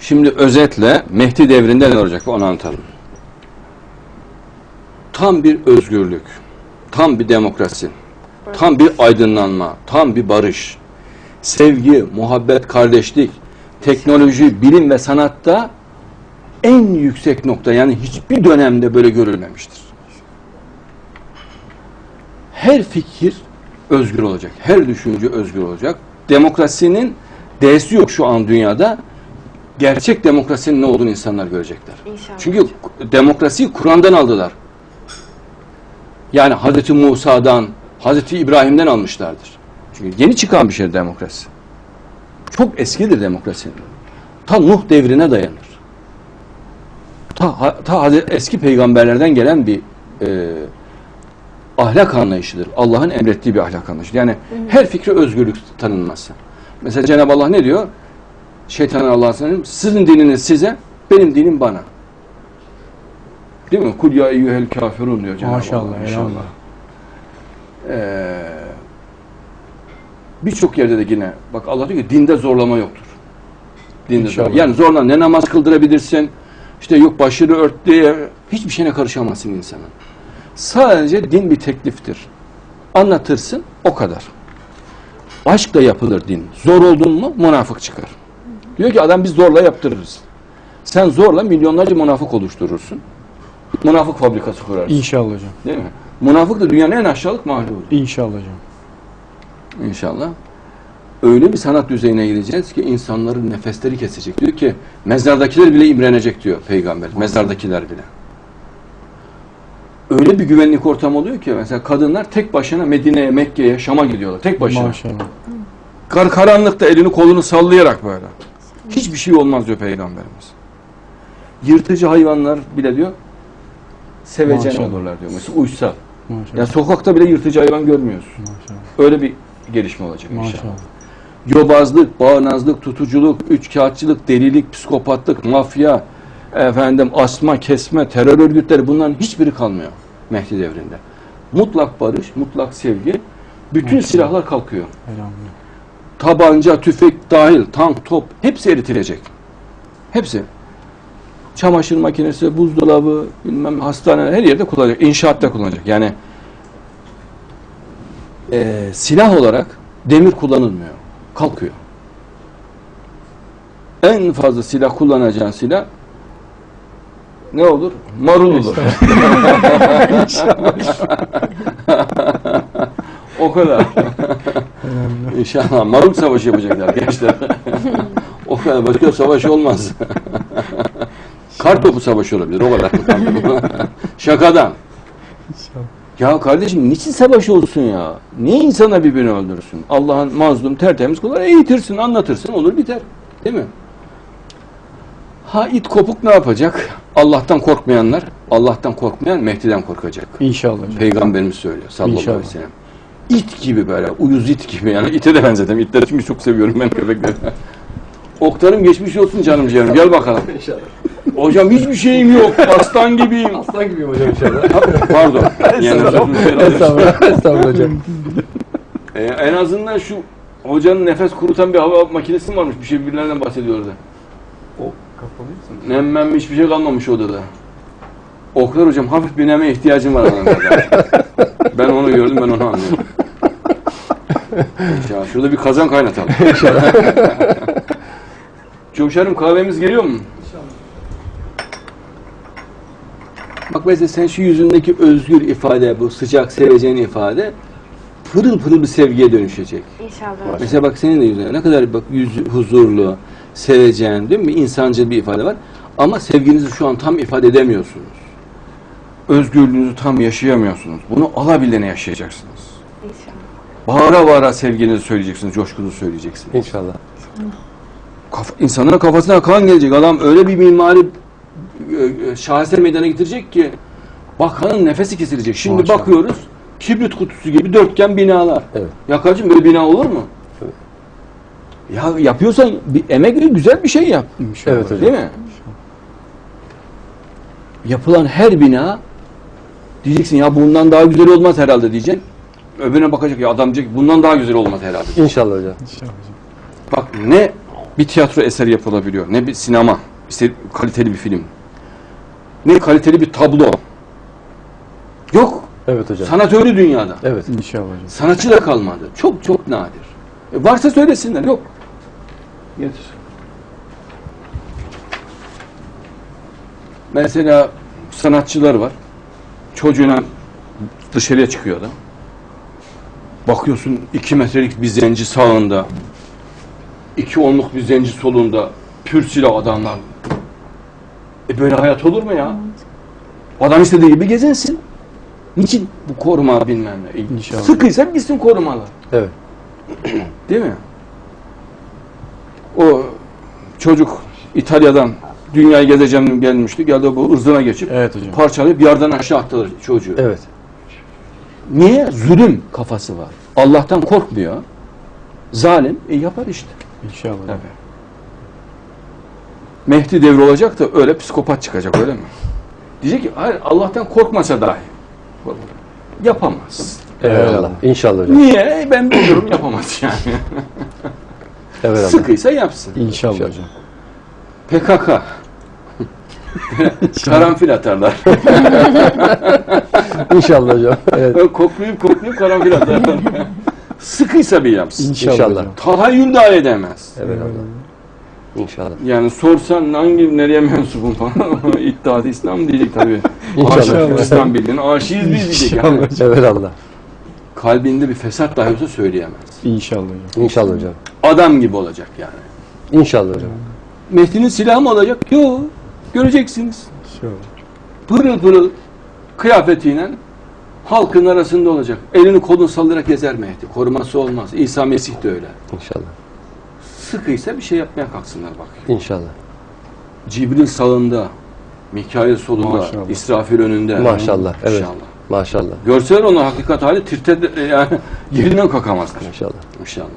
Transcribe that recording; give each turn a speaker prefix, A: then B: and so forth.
A: Şimdi özetle Mehdi devrinde ne olacak onu anlatalım. Tam bir özgürlük, tam bir demokrasi, tam bir aydınlanma, tam bir barış, sevgi, muhabbet, kardeşlik, teknoloji, bilim ve sanatta en yüksek nokta yani hiçbir dönemde böyle görülmemiştir. Her fikir özgür olacak. Her düşünce özgür olacak. Demokrasinin D'si yok şu an dünyada. Gerçek demokrasinin ne olduğunu insanlar görecekler.
B: İnşallah.
A: Çünkü demokrasiyi Kur'an'dan aldılar. Yani Hazreti Musa'dan, Hazreti İbrahim'den almışlardır. Çünkü yeni çıkan bir şey demokrasi. Çok eskidir demokrasi. Ta Nuh devrine dayanır. Ta, ta eski peygamberlerden gelen bir e, ahlak anlayışıdır. Allah'ın emrettiği bir ahlak anlayışı. Yani her fikre özgürlük tanınması. Mesela Cenab-ı Allah ne diyor? Şeytanın Allah'a söyleyeyim. Sizin dininiz size, benim dinim bana. Değil mi? Kul ya eyyuhel kafirun diyor Cenab-ı
C: Maşallah,
A: Allah.
C: eyvallah.
A: Ee, Birçok yerde de yine bak Allah diyor ki dinde zorlama yoktur. Dinde
C: İnşallah.
A: zorlama. Yani zorla ne namaz kıldırabilirsin, işte yok başını ört diye hiçbir şeyine karışamazsın insanın. Sadece din bir tekliftir. Anlatırsın o kadar. Aşkla yapılır din. Zor oldun mu münafık çıkar. Diyor ki adam biz zorla yaptırırız. Sen zorla milyonlarca münafık oluşturursun. Münafık fabrikası kurarsın.
C: İnşallah hocam.
A: Değil mi? Münafık da dünyanın en aşağılık mahluğu.
C: İnşallah hocam.
A: İnşallah. Öyle bir sanat düzeyine gideceğiz ki insanların nefesleri kesecek. Diyor ki mezardakiler bile imrenecek diyor peygamber. Mezardakiler bile. Öyle bir güvenlik ortamı oluyor ki mesela kadınlar tek başına Medine'ye, Mekke'ye, Şam'a gidiyorlar. Tek başına.
C: Maşallah.
A: Kar karanlıkta elini kolunu sallayarak böyle. Hiçbir şey olmaz diyor peygamberimiz. Yırtıcı hayvanlar bile diyor sevecen
C: Maşallah.
A: olurlar diyor. Mesela uysal.
C: Maşallah.
A: Ya sokakta bile yırtıcı hayvan görmüyorsun.
C: Maşallah.
A: Öyle bir gelişme olacak inşallah.
C: Maşallah.
A: Yobazlık, bağnazlık, tutuculuk, üçkağıtçılık, delilik, psikopatlık, mafya, efendim asma, kesme, terör örgütleri bunların hiçbiri kalmıyor Mehdi devrinde. Mutlak barış, mutlak sevgi, bütün
C: Maşallah.
A: silahlar kalkıyor.
C: Elhamdülillah.
A: Tabanca, tüfek dahil, tank, top hepsi eritilecek. Hepsi. Çamaşır makinesi, buzdolabı, bilmem hastane her yerde kullanacak. İnşaatta kullanacak. Yani eee, silah olarak demir kullanılmıyor. Kalkıyor. En fazla silah kullanacağın silah ne olur? Marul olur. o kadar. İnşallah marul savaşı yapacaklar gençler. o kadar başka savaş olmaz. Kar topu savaşı olabilir o kadar. Şakadan. Ya kardeşim niçin savaş olsun ya? Niye insana birbirini öldürürsün? Allah'ın mazlum tertemiz kulları eğitirsin, anlatırsın, olur biter. Değil mi? Ha it kopuk ne yapacak? Allah'tan korkmayanlar, Allah'tan korkmayan Mehdi'den korkacak.
C: İnşallah.
A: Peygamberimiz söylüyor sallallahu
C: İnşallah.
A: aleyhi ve sellem. İt gibi böyle, uyuz it gibi yani ite de benzedim. İtleri çünkü çok seviyorum ben köpekleri. Oktarım geçmiş olsun canım ciğerim. Gel bakalım.
D: İnşallah.
A: Hocam hiçbir şeyim yok. Aslan gibiyim.
D: Aslan gibiyim hocam inşallah.
A: Pardon. Yani.
D: Estağfurullah. Estağfurullah hocam.
A: Ee, en azından şu hocanın nefes kurutan bir hava makinesi varmış? Bir şey birbirlerinden bahsediyordu.
D: O kapalı mısın?
A: Nemmem hiçbir şey kalmamış odada. Oklar hocam hafif bir neme ihtiyacım var anlamda. ben onu gördüm ben onu anlıyorum. İnşallah şurada bir kazan kaynatalım. İnşallah. Coşarım kahvemiz geliyor mu? Bak mesela sen şu yüzündeki özgür ifade, bu sıcak sevecen ifade pırıl pırıl bir sevgiye dönüşecek.
B: İnşallah.
A: Mesela bak senin de yüzünde ne kadar bak yüz huzurlu, sevecen değil mi? İnsancıl bir ifade var. Ama sevginizi şu an tam ifade edemiyorsunuz. Özgürlüğünüzü tam yaşayamıyorsunuz. Bunu alabildiğine yaşayacaksınız. Bağıra bağıra sevginizi söyleyeceksiniz, coşkunuzu söyleyeceksiniz.
D: İnşallah.
A: Kaf insanların kafasına kan gelecek. Adam öyle bir mimari e, e, şaheser meydana getirecek ki bakanın nefesi kesilecek. Şimdi
C: Maşallah.
A: bakıyoruz kibrit kutusu gibi dörtgen binalar.
D: Evet.
A: Ya kardeşim böyle bina olur mu?
D: Evet.
A: Ya yapıyorsan bir emek ve güzel bir şey yap.
C: İnşallah.
D: Evet hocam.
A: Değil mi? Yapılan her bina diyeceksin ya bundan daha güzel olmaz herhalde diyeceksin. Öbürüne bakacak ya adam diyecek bundan daha güzel olmaz herhalde.
D: İnşallah hocam.
C: İnşallah hocam.
A: Bak ne bir tiyatro eseri yapılabiliyor. Ne bir sinema, işte kaliteli bir film. Ne kaliteli bir tablo. Yok.
D: Evet hocam.
A: Sanat öyle dünyada.
D: Evet.
B: İnşallah hocam.
A: Sanatçı da kalmadı. Çok çok nadir. E varsa söylesinler. Yok. Getir. Mesela sanatçılar var. Çocuğuna dışarıya çıkıyor adam. Bakıyorsun iki metrelik bir zenci sağında, iki onluk bir zenci solunda, pür silah adamlar. E böyle hayat olur mu ya? Adam istediği gibi gezinsin. Niçin bu koruma bilmem ne? E,
B: İnşallah.
A: Sıkıysa gitsin korumalar.
D: Evet.
A: Değil mi? O çocuk İtalya'dan dünyayı gezeceğim gelmişti. Geldi bu ırzına geçip
B: Evet hocam.
A: parçalayıp yerden aşağı attılar çocuğu.
D: Evet.
A: Niye? Zulüm kafası var. Allah'tan korkmuyor. Zalim e yapar işte.
B: İnşallah. hocam.
A: Mehdi devri olacak da öyle psikopat çıkacak öyle mi? Diyecek ki hayır Allah'tan korkmasa dahi yapamaz.
D: Eyvallah. İnşallah.
A: Niye? E, Ben biliyorum yapamaz yani.
D: Evet
A: Sıkıysa yapsın.
B: İnşallah
D: İnşallah.
B: hocam.
A: PKK. Karanfil atarlar.
D: İnşallah hocam. Evet.
A: koklayıp koklayıp karanfil atarlar. Sıkıysa bir yapsın.
B: İnşallah.
D: İnşallah.
B: hocam.
A: Tahayyül dahi edemez.
D: Evet Allah. İnşallah.
A: Yani sorsan hangi nereye mensubun falan iddiadı İslam diyecek tabii.
D: İnşallah.
A: Aşık İslam bildiğini aşığız biz diyecek. Yani.
B: İnşallah hocam.
D: Evet Allah.
A: Kalbinde bir fesat dahi olsa söyleyemez.
B: İnşallah hocam.
D: İnşallah hocam.
A: Adam gibi olacak yani.
D: İnşallah hocam.
A: Mehdi'nin silahı mı olacak? Yok. Göreceksiniz.
B: İnşallah.
A: Pırıl pırıl kıyafetiyle halkın arasında olacak. Elini kolunu sallayarak gezer Mehdi. Koruması olmaz. İsa Mesih de öyle.
D: İnşallah.
A: Sıkıysa bir şey yapmaya kalksınlar bak.
D: İnşallah.
A: Cibril sağında, Mikail solunda,
B: Maşallah.
A: İsrafil önünde.
D: Maşallah, evet.
A: İnşallah.
D: Maşallah.
A: Görseler onu hakikat hali tirte yani yerinden kalkamazlar.
D: İnşallah.
A: İnşallah.